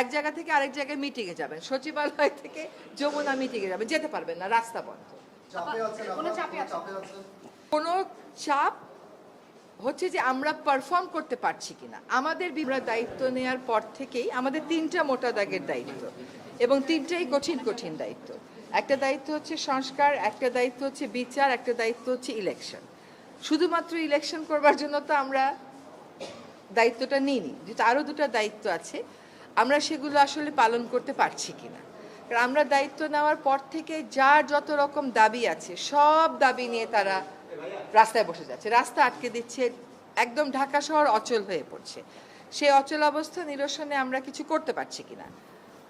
এক জায়গা থেকে আরেক জায়গায় মিটিংয়ে যাবেন। সচিবালয় থেকে যমুনা মিটিংয়ে যাবেন। যেতে পারবেন না রাস্তা বন্ধ। কোনো? চাপে হচ্ছে যে আমরা পারফর্ম করতে পারছি কিনা। আমাদের বিভ্রা দায়িত্ব নেওয়ার পর থেকেই আমাদের তিনটা মোটা দাগের দায়িত্ব এবং তিনটাই কঠিন কঠিন দায়িত্ব। একটা দায়িত্ব হচ্ছে সংস্কার একটা দায়িত্ব হচ্ছে বিচার একটা দায়িত্ব হচ্ছে ইলেকশন শুধুমাত্র ইলেকশন করবার জন্য তো আমরা দায়িত্বটা নিইনি। যেহেতু আরও দুটো দায়িত্ব আছে আমরা সেগুলো আসলে পালন করতে পারছি কিনা। কারণ আমরা দায়িত্ব নেওয়ার পর থেকে যার যত রকম দাবি আছে, সব দাবি নিয়ে তারা রাস্তায় বসে যাচ্ছে। রাস্তা আটকে দিচ্ছে, একদম ঢাকা শহর অচল হয়ে পড়ছে। সেই অচল অবস্থা নিরসনে আমরা কিছু করতে পারছি কিনা।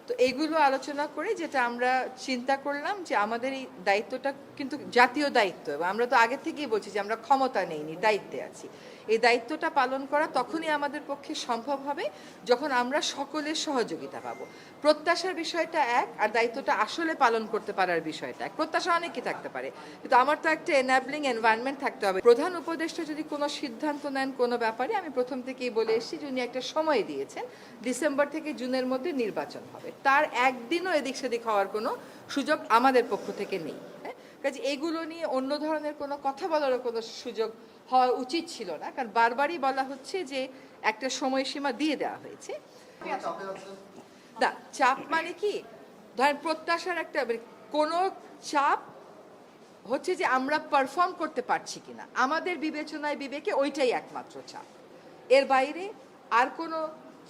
তো এইগুলো আলোচনা করে যেটা আমরা চিন্তা করলাম যে আমাদের এই দায়িত্বটা কিন্তু জাতীয় দায়িত্ব এবং আমরা তো আগে থেকেই বলছি যে আমরা ক্ষমতা নেইনি, দায়িত্বে আছি। এই দায়িত্বটা পালন করা তখনই আমাদের পক্ষে সম্ভব হবে যখন আমরা সকলের সহযোগিতা পাবো। প্রত্যাশার বিষয়টা এক আর দায়িত্বটা আসলে পালন করতে পারার বিষয়টা এক। প্রত্যাশা অনেকই থাকতে পারে। কিন্তু আমার তো একটা এনাবলিং এনভায়রনমেন্ট থাকতে হবে। প্রধান উপদেষ্টা যদি কোনো সিদ্ধান্ত নেন কোনো ব্যাপারে, আমি প্রথম থেকেই বলে এসেছি যে উনি একটা সময় দিয়েছেন। ডিসেম্বর থেকে জুনের মধ্যে নির্বাচন হবে। তার একদিনও এদিক সেদিক হওয়ার কোনো সুযোগ আমাদের পক্ষ থেকে নেই। হ্যাঁ? কাজে এইগুলো নিয়ে অন্য ধরনের কোনো কথা বলারও কোনো সুযোগ হওয়া উচিত ছিল না। কারণ বারবারই বলা হচ্ছে যে একটা সময়সীমা দিয়ে দেওয়া হয়েছে। না, চাপ মানে কি? ধরেন প্রত্যাশার একটা মানে কোনো চাপ হচ্ছে যে আমরা পারফর্ম করতে পারছি কিনা। আমাদের বিবেচনায় বিবেকে ওইটাই একমাত্র চাপ। এর বাইরে আর কোনো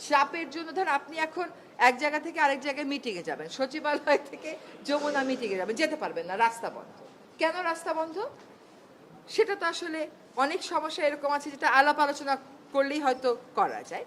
চাপের জন্য ধর আপনি এখন এক জায়গা থেকে আরেক জায়গায় মিটিংয়ে যাবেন। সচিবালয় থেকে যমুনা মিটিংয়ে যাবেন। যেতে পারবেন না, রাস্তা বন্ধ। কেন রাস্তা বন্ধ? সেটা তো আসলে অনেক সমস্যা এরকম আছে যেটা আলাপ আলোচনা করলেই হয়তো করা যায়।